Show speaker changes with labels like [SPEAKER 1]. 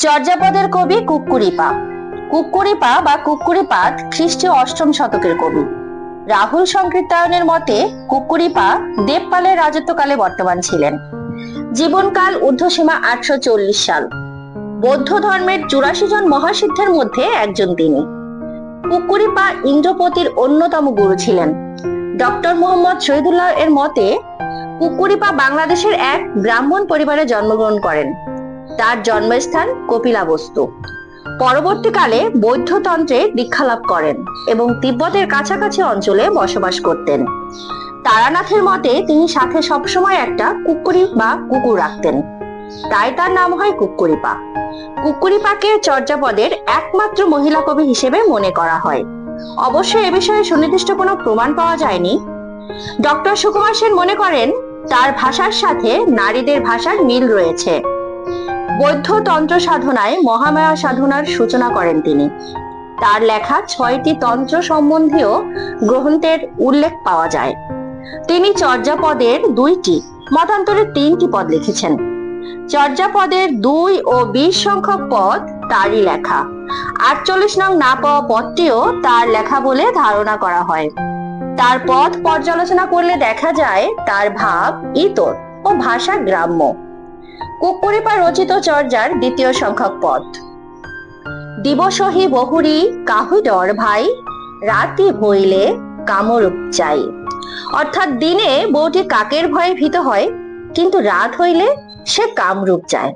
[SPEAKER 1] চর্যাপদের কবি কুক্কুরিপা। কুক্কুরিপা বা কুক্কুরিপাদ খ্রিস্টীয় অষ্টম শতকের কবি। রাহুল সংকীর্তায়নের মতে, কুক্কুরিপা দেবপালের রাজত্বকালে বর্তমান ছিলেন। জীবনকাল ঊর্ধ্বসীমা আটশো চল্লিশ সাল। বৌদ্ধ ধর্মের চুরাশি জন মহাসিদ্ধের মধ্যে একজন তিনি। কুক্কুরিপা ইন্দ্রপতির অন্যতম গুরু ছিলেন। ডক্টর মোহাম্মদ শহীদুল্লাহ এর মতে, কুক্কুরিপা বাংলাদেশের এক ব্রাহ্মণ পরিবারে জন্মগ্রহণ করেন। তার জন্মস্থান কপিলাবস্তু। পরবর্তীকালে বৌদ্ধতন্ত্রে দীক্ষালাভ করেন এবং তিব্বতের কাছাকাছি অঞ্চলে বসবাস করতেন। তারানাথের মতে তিনি সাথে সবসময় একটা কুকুরি বা কুকুর রাখতেন। তাই তার নাম হয় কুকুরিপা। কুকুরিপাকে চর্যাপদের একমাত্র মহিলা কবি হিসেবে মনে করা হয়। অবশ্য এ বিষয়ে সুনির্দিষ্ট কোনো প্রমাণ পাওয়া যায়নি। ডক্টর সুকুমার সেন মনে করেন, তার ভাষার সাথে নারীদের ভাষার মিল রয়েছে। বৌদ্ধ তন্ত্র সাধনায় মহামায়া সাধনার সূচনা করেন তিনি। তার লেখা ছয়টি তন্ত্র সম্বন্ধীয় গ্রন্থের উল্লেখ পাওয়া যায়। তিনি চর্যাপদের দুইটি মতান্তরে তিনটি পদ লিখেছেন। চর্যাপদের দুই ও বিশ সংখ্যক পদ তারই লেখা। আটচল্লিশ নং না পাওয়া পদটিও তার লেখা বলে ধারণা করা হয়। তার পদ পর্যালোচনা করলে দেখা যায় তার ভাব, ইতর ও ভাষা গ্রাম্য। কুকুরিপা রচিত চর্যার দ্বিতীয় সংখ্যক পদ। দিবসহি বহুরি কাহু ডর ভাই, রাতি হইলে কামরূপ চাই। অর্থাৎ দিনে বউটি কাকের ভয়ে ভীত হয়, কিন্তু রাত হইলে সে কামরূপ চায়।